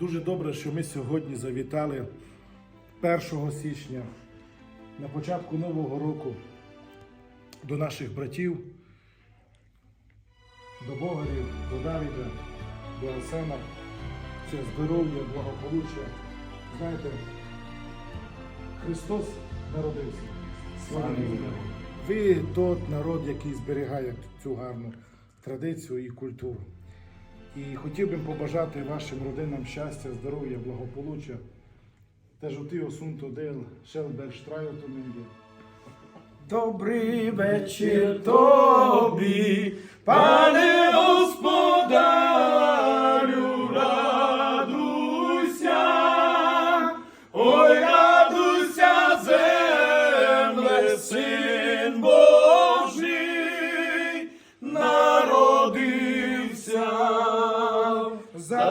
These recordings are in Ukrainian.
Дуже добре, що ми сьогодні завітали 1 січня на початку Нового року до наших братів, до Богарів, до Давіда, до Арсена. Це здоров'я, благополуччя. Знаєте, Христос народився. Слава Богу. Ви тот народ, який зберігає цю гарну традицію і культуру. І хотів би побажати вашим родинам щастя, здоров'я, благополуччя. Теж у ти осунто дел шелбер штрайоту менді. Добрий вечір тобі, пане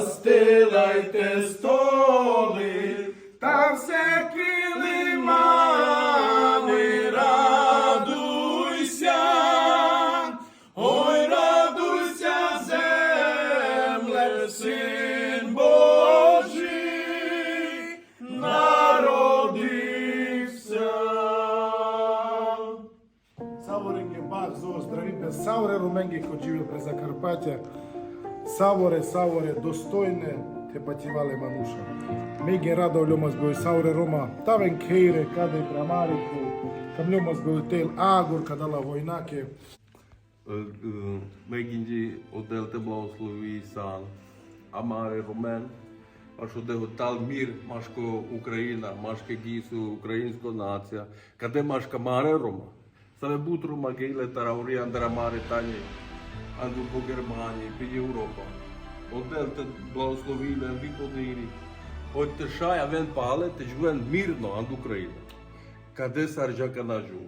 застилайте столи, та все килимами радуйся, ой, радуйся, земле, син Божий, народився. Саворинге баг зо здравіпе, савре руменги ходжіві при Закарпаття. Саворе, саворе, достойне те патівали мануша. Меги радо льомас бой савре рома, тавен кейре, каде прамарику, кам льомас бой тел агур, кадала войнаке. Мегінді одел те благослови сан, амаре ромен, Ашо де тал мір, машко Україна, машке гісу, українська нація, каде машка маре рома. Саме бутру магіле тараурі андра маре тані, анду по Германії, під Європа. Одел те благословили, виконили. От те шая вен пале, те жвен мирно анд Україна. Каде сарджака нажу.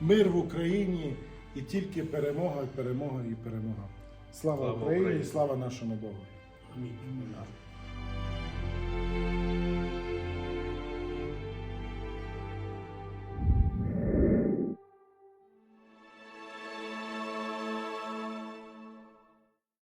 Мир в Україні і тільки перемога, і перемога, і перемога. Слава, Слава Україні, і Україні. слава нашому Богу. Амінь.